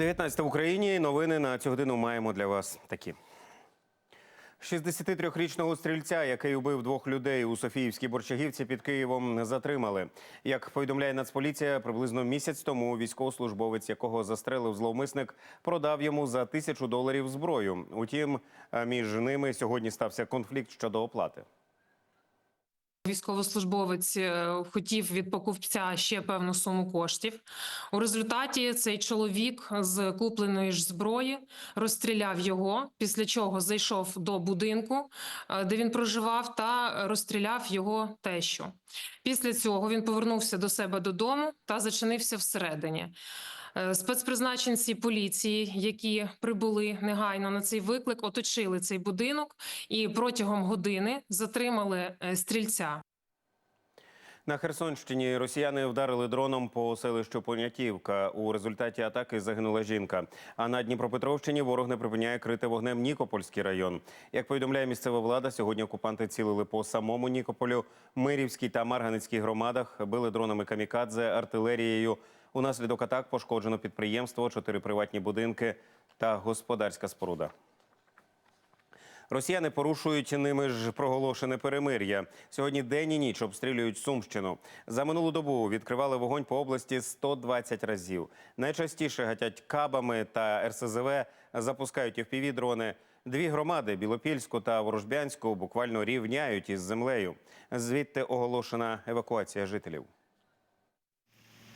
19 в Україні. Новини на цю годину маємо для вас такі. 63-річного стрільця, який убив двох людей у Софіївській Борчагівці під Києвом, затримали. Як повідомляє Нацполіція, приблизно місяць тому військовослужбовець, якого застрелив зловмисник, продав йому за тисячу доларів зброю. Утім, між ними сьогодні стався конфлікт щодо оплати. Військовослужбовець е, хотів від покупця ще певну суму коштів. У результаті цей чоловік з купленої ж зброї розстріляв його, після чого зайшов до будинку, е, де він проживав, та розстріляв його тещу. Після цього він повернувся до себе додому та зачинився всередині. Е, Спецпризначенці поліції, які прибули негайно на цей виклик, оточили цей будинок і протягом години затримали е, стрільця. На Херсонщині росіяни вдарили дроном по селищу Понятівка. У результаті атаки загинула жінка. А на Дніпропетровщині ворог не припиняє крити вогнем Нікопольський район. Як повідомляє місцева влада, сьогодні окупанти цілили по самому Нікополю, Мирівській та Марганецькій громадах, били дронами камікадзе, артилерією. Унаслідок атак пошкоджено підприємство, чотири приватні будинки та господарська споруда. Росіяни порушують ними ж проголошене перемир'я. Сьогодні день і ніч обстрілюють Сумщину. За минулу добу відкривали вогонь по області 120 разів. Найчастіше гатять кабами та РСЗВ, запускають fpv дрони. Дві громади Білопільську та Ворожбянську буквально рівняють із землею. Звідти оголошена евакуація жителів.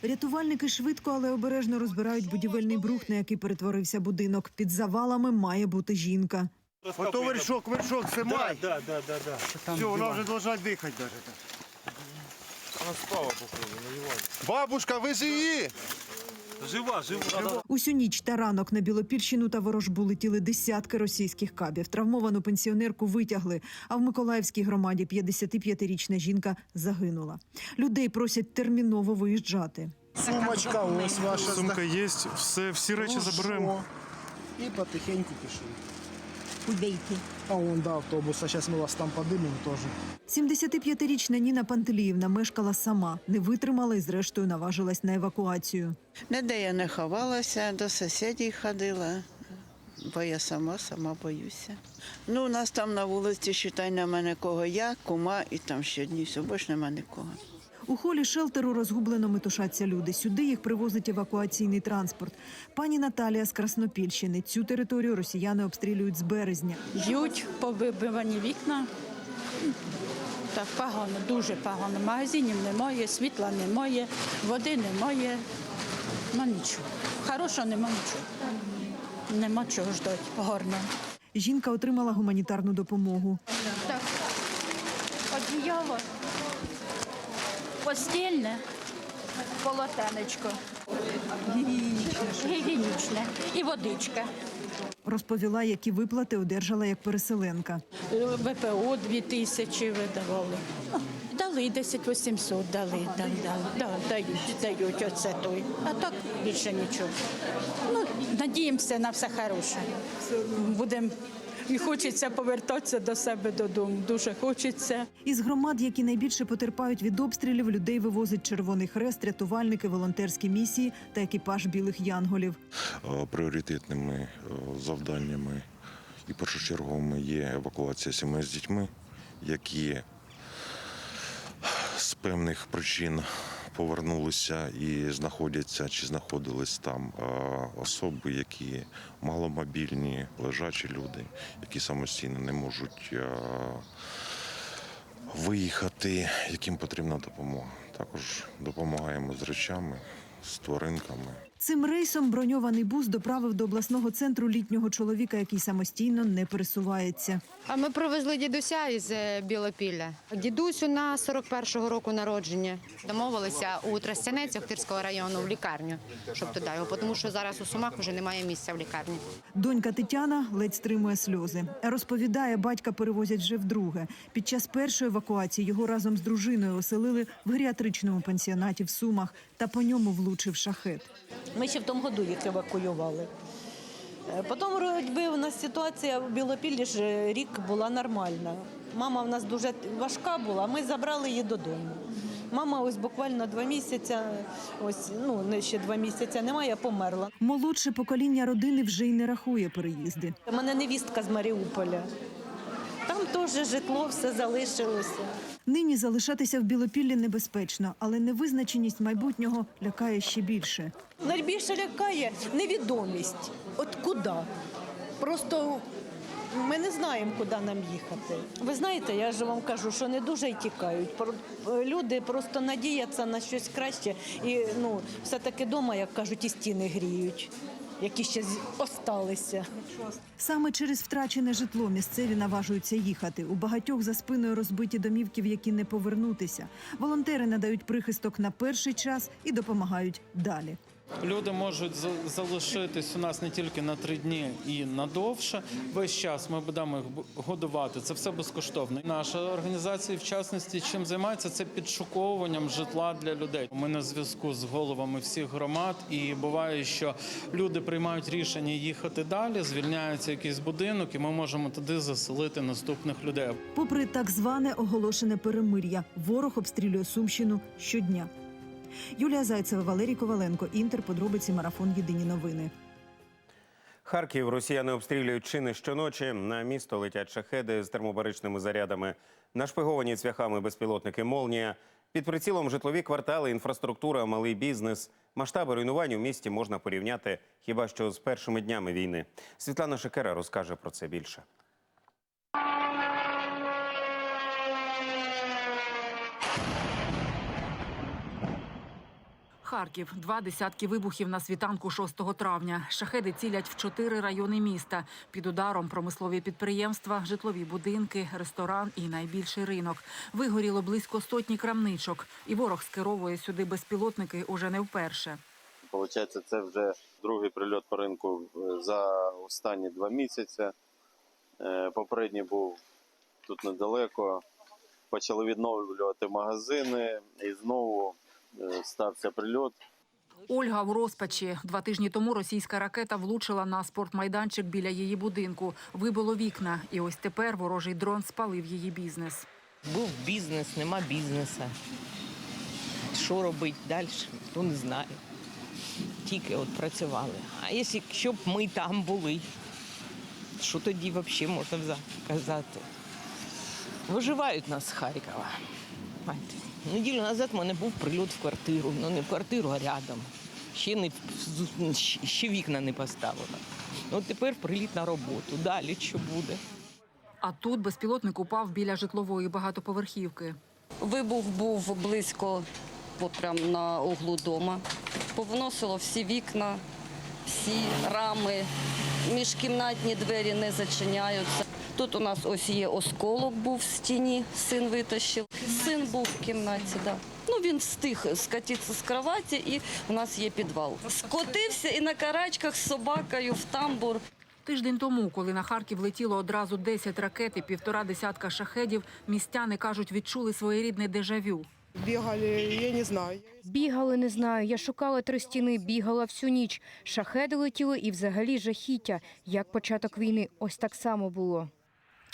Рятувальники швидко, але обережно розбирають будівельний брух, на який перетворився будинок. Під завалами має бути жінка. Ото вершок, вершок, це. Да, да, да, да. Все, вона вже должна дихати даже. Вона спала, походу, на дивані. Бабушка, ви живі! Жива, жива. Усю ніч та ранок на Білопільщину та Ворожбу летіли десятки російських кабів. Травмовану пенсіонерку витягли. А в Миколаївській громаді 55-річна жінка загинула. Людей просять терміново виїжджати. Сумочка, ось ваша. Сумка є, все, всі речі Ну, заберемо. І потихеньку пішли. Куди йти? А вон до автобуса, зараз ми вас там подимемо теж. 75-річна Ніна Пантеліївна мешкала сама, не витримала і зрештою наважилась на евакуацію. Ніде я не ховалася, до сусідів ходила, бо я сама, сама боюся. Ну, у нас там на вулиці, считай, нема нікого. Я, кума і там ще одні, все, більше нема нікого. У холі шелтеру розгублено метушаться люди. Сюди їх привозить евакуаційний транспорт. Пані Наталія з Краснопільщини. Цю територію росіяни обстрілюють з березня. Б'ють повибивані вікна. Так погано, дуже погано. Магазинів немає, світла немає, води немає. Ну нічого. Хорошого нема нічого. Нема чого ждати. Гарно. Жінка отримала гуманітарну допомогу. Так, одіяло, постільне, полотенечко. Гігієнічне. І водичка. Розповіла, які виплати одержала як переселенка. ВПО 2 тисячі видавали. Дали 10 800, дали, дали, дали, да, дають, дають оце той. А так більше нічого. Ну, надіємося на все хороше. Будемо і хочеться повертатися до себе додому. Дуже хочеться. Із громад, які найбільше потерпають від обстрілів, людей вивозить Червоний Хрест, рятувальники, волонтерські місії та екіпаж білих янголів. Е, Пріоритетними е, завданнями і першочерговими є евакуація сімей з дітьми, які з певних причин повернулися і знаходяться чи знаходились там е, особи, які маломобільні, лежачі люди, які самостійно не можуть е, виїхати, яким потрібна допомога. Також допомагаємо з речами, з тваринками. Цим рейсом броньований бус доправив до обласного центру літнього чоловіка, який самостійно не пересувається. А ми привезли дідуся із е, Білопілля. Дідусь у нас 41-го року народження. Домовилися у Тростянець Охтирського району в лікарню, щоб туди його, тому що зараз у Сумах вже немає місця в лікарні. Донька Тетяна ледь стримує сльози. Розповідає, батька перевозять вже вдруге. Під час першої евакуації його разом з дружиною оселили в геріатричному пансіонаті в Сумах та по ньому влучив шахет. Ми ще в тому году їх евакуювали. Е, Потім, вроді, у нас ситуація в Білопіллі ж рік була нормальна. Мама в нас дуже важка була, ми забрали її додому. Мама ось буквально два місяці, ось ну не ще два місяці немає, померла. Молодше покоління родини вже й не рахує переїзди. У мене невістка з Маріуполя. Там теж житло все залишилося. Нині залишатися в Білопіллі небезпечно, але невизначеність майбутнього лякає ще більше. Найбільше лякає невідомість. От куди? Просто ми не знаємо, куди нам їхати. Ви знаєте, я ж вам кажу, що не дуже й тікають. Люди просто надіються на щось краще і ну, все-таки вдома, як кажуть, і стіни гріють, які ще осталися. Саме через втрачене житло місцеві наважуються їхати. У багатьох за спиною розбиті домівки, в які не повернутися. Волонтери надають прихисток на перший час і допомагають далі. Люди можуть за- залишитись у нас не тільки на три дні і надовше. Весь час ми будемо їх годувати. Це все безкоштовно. Наша організація, в частності, чим займається, це підшуковуванням житла для людей. Ми на зв'язку з головами всіх громад, і буває, що люди приймають рішення їхати далі, звільняється якийсь будинок, і ми можемо туди заселити наступних людей. Попри так зване оголошене перемир'я, ворог обстрілює Сумщину щодня. Юлія Зайцева, Валерій Коваленко, Інтер. Подробиці марафон. Єдині новини. Харків росіяни обстрілюють чи не щоночі. На місто летять шахеди з термобаричними зарядами. Нашпиговані цвяхами безпілотники Молнія. Під прицілом житлові квартали, інфраструктура, малий бізнес. Масштаби руйнувань у місті можна порівняти хіба що з першими днями війни. Світлана Шекера розкаже про це більше. Харків. Два десятки вибухів на світанку 6 травня. Шахеди цілять в чотири райони міста. Під ударом промислові підприємства, житлові будинки, ресторан і найбільший ринок. Вигоріло близько сотні крамничок. І ворог скеровує сюди безпілотники уже не вперше. Получається, це вже другий прильот по ринку е, за останні два місяці. Е, Попередній був тут недалеко. Почали відновлювати магазини і знову стався прильот. Ольга в розпачі. Два тижні тому російська ракета влучила на спортмайданчик біля її будинку. Вибило вікна. І ось тепер ворожий дрон спалив її бізнес. Був бізнес, нема бізнесу. Що робити далі, то не знаю. Тільки от працювали. А якщо б ми там були, що тоді взагалі можна казати? Виживають нас з Харкова. Неділю назад в мене був прильот в квартиру. Ну не в квартиру, а рядом. Ще, не, ще вікна не поставила. Ну тепер приліт на роботу. Далі що буде? А тут безпілотник упав біля житлової багатоповерхівки. Вибух був близько, от прям на углу дома. Повносило всі вікна, всі рами, міжкімнатні двері не зачиняються. Тут у нас ось є осколок був в стіні, син витащив. Син був в кімнаті, да. Ну, він встиг скатитися з кроваті і у нас є підвал. Скотився і на карачках з собакою в тамбур. Тиждень тому, коли на Харків летіло одразу 10 ракет і півтора десятка шахедів, містяни кажуть, відчули своєрідне дежавю. Бігали, я не знаю. Бігали, не знаю. Я шукала три стіни, бігала всю ніч. Шахеди летіли і взагалі жахіття. Як початок війни, ось так само було.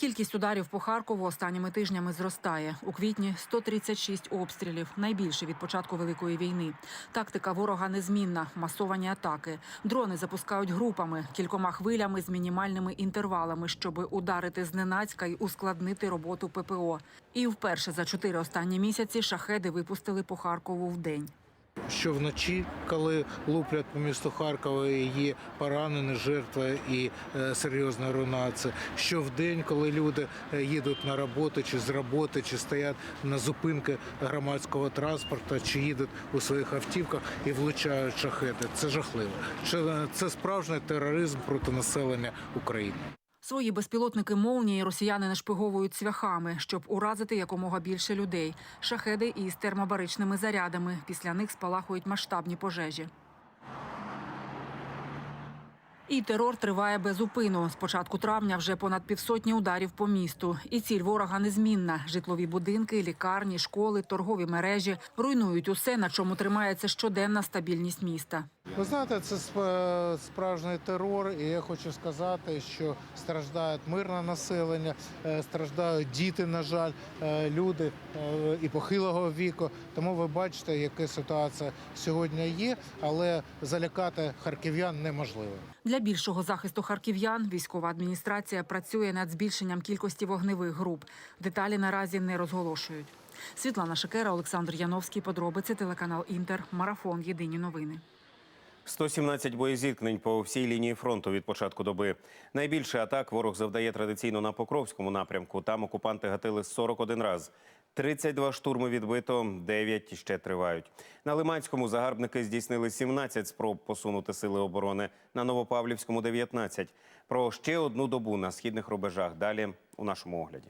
Кількість ударів по Харкову останніми тижнями зростає. У квітні 136 обстрілів, найбільше від початку великої війни. Тактика ворога незмінна, масовані атаки. Дрони запускають групами, кількома хвилями з мінімальними інтервалами, щоб ударити зненацька й ускладнити роботу ППО. І вперше за чотири останні місяці шахеди випустили по Харкову в день. Що вночі, коли луплять по місту Харкова, є поранені жертви і е, серйозна руйнація. Що вдень, коли люди е, їдуть на роботу, чи з роботи, чи стоять на зупинки громадського транспорту, чи їдуть у своїх автівках і влучають шахети. Це жахливо. Це, це справжній тероризм проти населення України. Свої безпілотники молнії росіяни нашпиговують цвяхами, щоб уразити якомога більше людей. Шахеди із термобаричними зарядами. Після них спалахують масштабні пожежі. І терор триває без зупину. З початку травня вже понад півсотні ударів по місту. І ціль ворога незмінна: житлові будинки, лікарні, школи, торгові мережі руйнують усе, на чому тримається щоденна стабільність міста. Ви знаєте, це справжній терор, і я хочу сказати, що страждає мирне населення, е, страждають діти, на жаль, е, люди е, і похилого віку. Тому ви бачите, яка ситуація сьогодні є, але залякати харків'ян неможливо. Для більшого захисту харків'ян військова адміністрація працює над збільшенням кількості вогневих груп. Деталі наразі не розголошують. Світлана Шикера, Олександр Яновський. Подробиці телеканал Інтер. Марафон. Єдині новини. 117 боєзіткнень по всій лінії фронту від початку доби. Найбільше атак ворог завдає традиційно на Покровському напрямку. Там окупанти гатили 41 раз. 32 штурми відбито, 9 ще тривають. На Лиманському загарбники здійснили 17 спроб посунути сили оборони. На Новопавлівському 19. Про ще одну добу на східних рубежах. Далі у нашому огляді.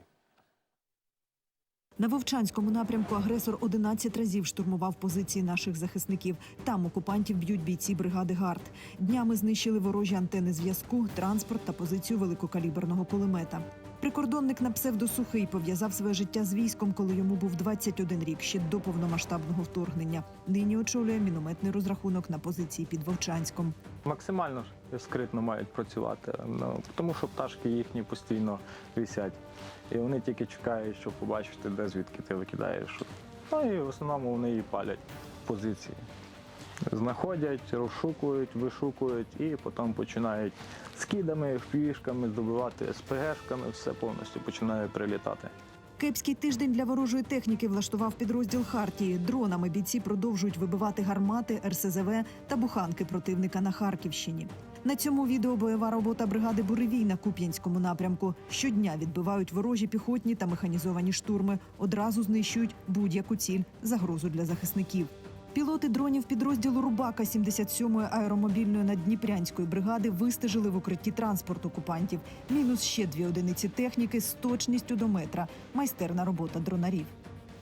На Вовчанському напрямку агресор 11 разів штурмував позиції наших захисників. Там окупантів б'ють бійці бригади ГАРД. Днями знищили ворожі антени зв'язку, транспорт та позицію великокаліберного кулемета. Прикордонник на псевдосухий пов'язав своє життя з військом, коли йому був 21 рік, ще до повномасштабного вторгнення. Нині очолює мінометний розрахунок на позиції під Вовчанськом. максимально скритно мають працювати, ну, тому що пташки їхні постійно висять. І вони тільки чекають, щоб побачити, де звідки ти викидаєш. Ну і в основному вони і палять позиції. Знаходять, розшукують, вишукують і потім починають скидами, впішками здобивати СПГшками, все повністю починає прилітати. Кепський тиждень для ворожої техніки влаштував підрозділ Хартії. Дронами бійці продовжують вибивати гармати, РСЗВ та буханки противника на Харківщині. На цьому відео бойова робота бригади Буревій на Куп'янському напрямку. Щодня відбивають ворожі піхотні та механізовані штурми. Одразу знищують будь-яку ціль загрозу для захисників. Пілоти дронів підрозділу Рубака 77-ї аеромобільної наддніпрянської бригади вистежили в укритті транспорт окупантів. Мінус ще дві одиниці техніки з точністю до метра. Майстерна робота дронарів.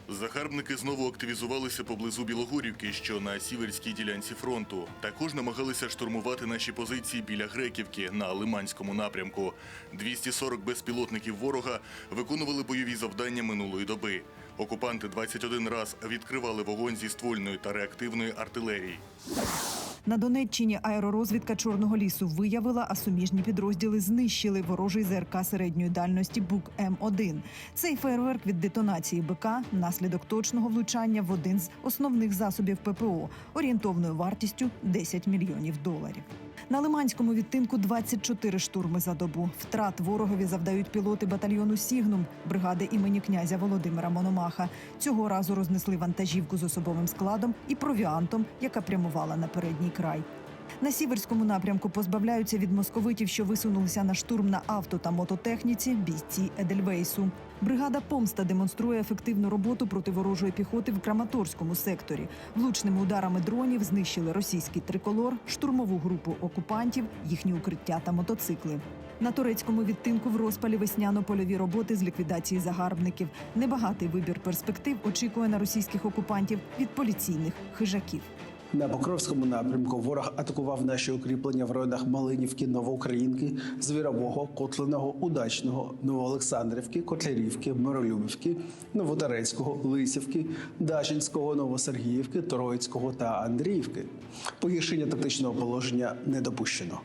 Загарбники знову активізувалися поблизу Білогорівки, що на сіверській ділянці фронту. Також намагалися штурмувати наші позиції біля Греківки на Лиманському напрямку. 240 безпілотників ворога виконували бойові завдання минулої доби. Окупанти 21 раз відкривали вогонь зі ствольної та реактивної артилерії. На Донеччині аеророзвідка Чорного лісу виявила, а суміжні підрозділи знищили ворожий ЗРК середньої дальності Бук М1. Цей фейерверк від детонації БК – наслідок точного влучання в один з основних засобів ППО орієнтовною вартістю 10 мільйонів доларів. На Лиманському відтинку 24 штурми за добу. Втрат ворогові завдають пілоти батальйону Сігнум бригади імені князя Володимира Мономаха. Цього разу рознесли вантажівку з особовим складом і провіантом, яка прямувала на передній край. На сіверському напрямку позбавляються від московитів, що висунулися на штурм на авто та мототехніці бійці Едельвейсу. Бригада Помста демонструє ефективну роботу проти ворожої піхоти в Краматорському секторі. Влучними ударами дронів знищили російський триколор, штурмову групу окупантів, їхні укриття та мотоцикли. На турецькому відтинку в розпалі весняно-польові роботи з ліквідації загарбників. Небагатий вибір перспектив очікує на російських окупантів від поліційних хижаків. На Покровському напрямку ворог атакував наші укріплення в районах Малинівки, Новоукраїнки, Звірового, Котленого, Удачного, Новоолександрівки, Котлярівки, Миролюбівки, Новодарецького, Лисівки, Дачинського, Новосергіївки, Троїцького та Андріївки. Погіршення тактичного положення не допущено.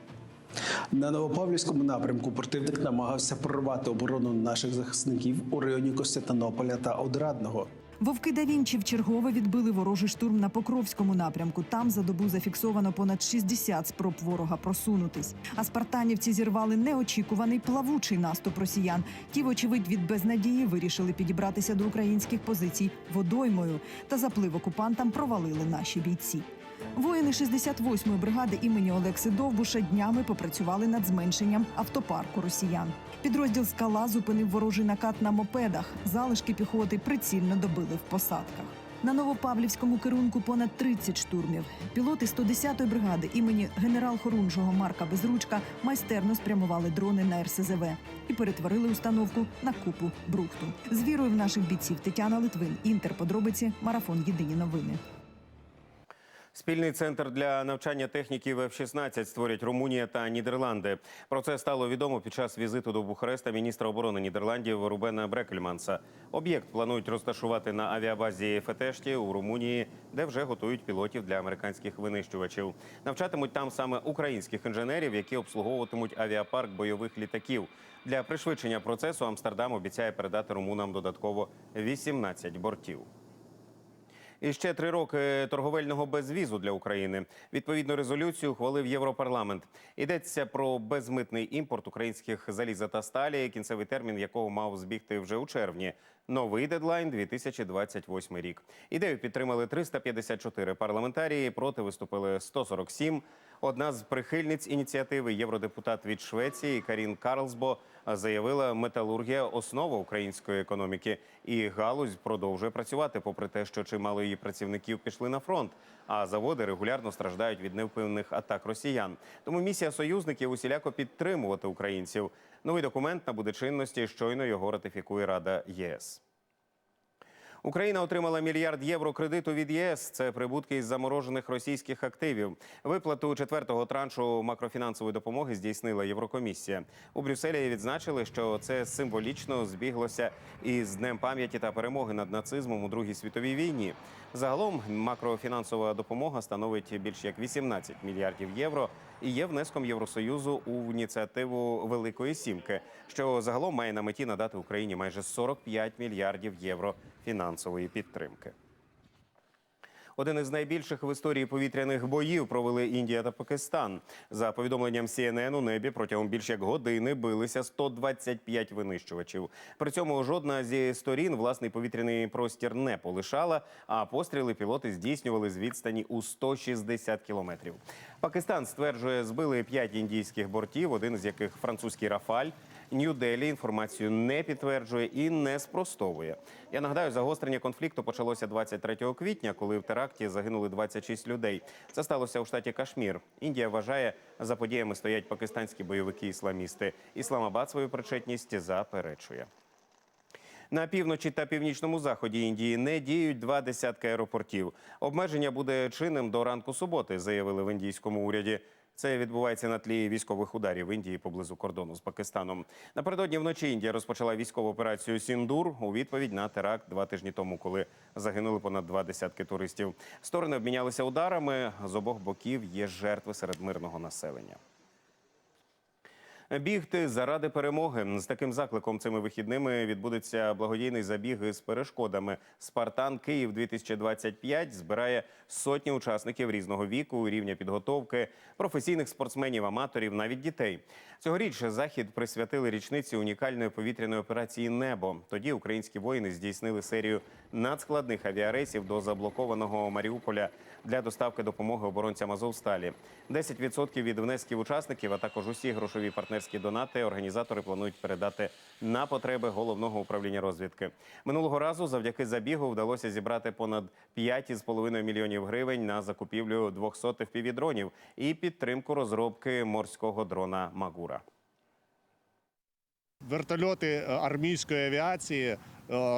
На Новопавлівському напрямку противник намагався прорвати оборону наших захисників у районі Костянтинополя та Одрадного. Вовки да Вінчі вчергове відбили ворожий штурм на Покровському напрямку. Там за добу зафіксовано понад 60 спроб ворога просунутись. А спартанівці зірвали неочікуваний плавучий наступ росіян. Ті, вочевидь, від безнадії вирішили підібратися до українських позицій водоймою. Та заплив окупантам провалили наші бійці. Воїни 68-ї бригади імені Олекси Довбуша днями попрацювали над зменшенням автопарку росіян. Підрозділ скала зупинив ворожий накат на мопедах. Залишки піхоти прицільно добили в посадках. На Новопавлівському керунку понад 30 штурмів. Пілоти 110-ї бригади імені генерал-хорунжого Марка Безручка майстерно спрямували дрони на РСЗВ і перетворили установку на купу брухту. З вірою в наших бійців Тетяна Литвин, Інтер. Подробиці, марафон. Єдині новини. Спільний центр для навчання техніків F-16 створять Румунія та Нідерланди. Про це стало відомо під час візиту до Бухареста міністра оборони Нідерландів Рубена Брекельманса. Об'єкт планують розташувати на авіабазі Фетешті у Румунії де вже готують пілотів для американських винищувачів. Навчатимуть там саме українських інженерів, які обслуговуватимуть авіапарк бойових літаків. Для пришвидшення процесу Амстердам обіцяє передати румунам додатково 18 бортів. І ще три роки торговельного безвізу для України. Відповідну резолюцію ухвалив Європарламент. Йдеться про безмитний імпорт українських заліза та сталі, кінцевий термін якого мав збігти вже у червні. Новий дедлайн 2028 рік. Ідею підтримали 354 парламентарії. Проти виступили 147. Одна з прихильниць ініціативи, євродепутат від Швеції Карін Карлсбо, заявила, металургія основа української економіки, і галузь продовжує працювати, попри те, що чимало її працівників пішли на фронт. А заводи регулярно страждають від невпевних атак росіян. Тому місія союзників усіляко підтримувати українців. Новий документ набуде чинності. Щойно його ратифікує Рада ЄС. Україна отримала мільярд євро кредиту від ЄС. Це прибутки із заморожених російських активів. Виплату четвертого траншу макрофінансової допомоги здійснила Єврокомісія. У Брюсселі відзначили, що це символічно збіглося із днем пам'яті та перемоги над нацизмом у Другій світовій війні. Загалом макрофінансова допомога становить більш як 18 мільярдів євро і є внеском Євросоюзу у ініціативу Великої Сімки, що загалом має на меті надати Україні майже 45 мільярдів євро фінансової підтримки. Один із найбільших в історії повітряних боїв провели Індія та Пакистан. За повідомленням CNN, у небі протягом більш як години билися 125 винищувачів. При цьому жодна зі сторін власний повітряний простір не полишала, а постріли пілоти здійснювали з відстані у 160 кілометрів. Пакистан стверджує, збили п'ять індійських бортів, один з яких французький Рафаль. Нью-Делі інформацію не підтверджує і не спростовує. Я нагадаю, загострення конфлікту почалося 23 квітня, коли в теракті загинули 26 людей. Це сталося у штаті Кашмір. Індія вважає, за подіями стоять пакистанські бойовики-ісламісти. Ісламабад свою причетність заперечує. На півночі та північному заході Індії не діють два десятки аеропортів. Обмеження буде чинним до ранку суботи, заявили в індійському уряді. Це відбувається на тлі військових ударів Індії поблизу кордону з Пакистаном. Напередодні вночі Індія розпочала військову операцію Сіндур у відповідь на теракт два тижні тому, коли загинули понад два десятки туристів. Сторони обмінялися ударами. З обох боків є жертви серед мирного населення. Бігти заради перемоги з таким закликом цими вихідними відбудеться благодійний забіг із перешкодами. Спартан Київ 2025 збирає сотні учасників різного віку, рівня підготовки, професійних спортсменів, аматорів, навіть дітей. Цьогоріч захід присвятили річниці унікальної повітряної операції Небо. Тоді українські воїни здійснили серію надскладних авіарейсів до заблокованого Маріуполя для доставки допомоги оборонцям Азовсталі. 10% від внесків учасників, а також усі грошові партнерські донати організатори планують передати на потреби головного управління розвідки. Минулого разу завдяки забігу вдалося зібрати понад 5,5 мільйонів гривень на закупівлю 200 FPV-дронів і підтримку розробки морського дрона Магура. Вертольоти е, армійської авіації е,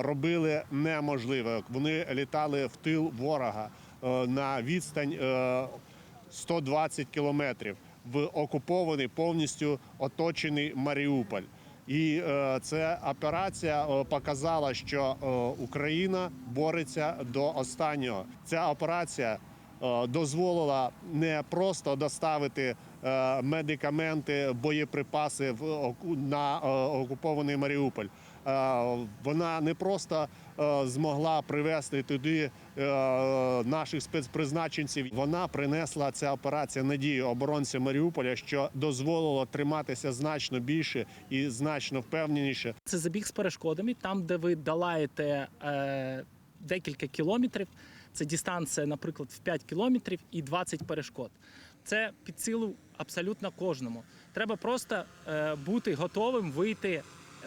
робили неможливе. Вони літали в тил ворога е, на відстань е, 120 кілометрів в окупований повністю оточений Маріуполь. І е, ця операція е, показала, що е, Україна бореться до останнього. Ця операція дозволила не просто доставити медикаменти, боєприпаси в на окупований Маріуполь. Е, Вона не просто е, змогла привезти туди е, наших спецпризначенців. Вона принесла ця операція надію оборонцям Маріуполя, що дозволило триматися значно більше і значно впевненіше. Це забіг з перешкодами, там, де ви долаєте е, декілька кілометрів. Це дистанція, наприклад, в 5 кілометрів і 20 перешкод. Це під силу абсолютно кожному. Треба просто е, бути готовим вийти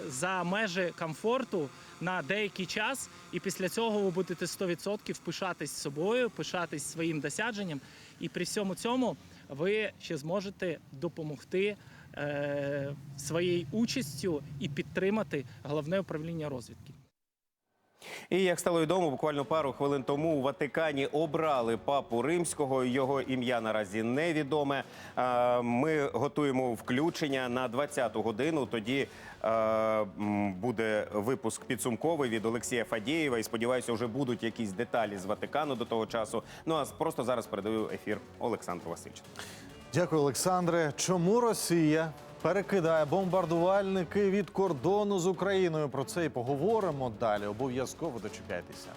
за межі комфорту на деякий час, і після цього ви будете 100% пишатись собою, пишатись своїм досядженням. І при всьому цьому ви ще зможете допомогти е, своєю участю і підтримати головне управління розвідки. І як стало відомо, буквально пару хвилин тому у Ватикані обрали папу римського. Його ім'я наразі невідоме. Ми готуємо включення на 20-ту годину. Тоді е, буде випуск підсумковий від Олексія Фадєєва. І сподіваюся, вже будуть якісь деталі з Ватикану до того часу. Ну а просто зараз передаю ефір Олександру Васильченку. Дякую, Олександре. Чому Росія перекидає бомбардувальники від кордону з Україною? Про це і поговоримо далі. Обов'язково дочекайтеся.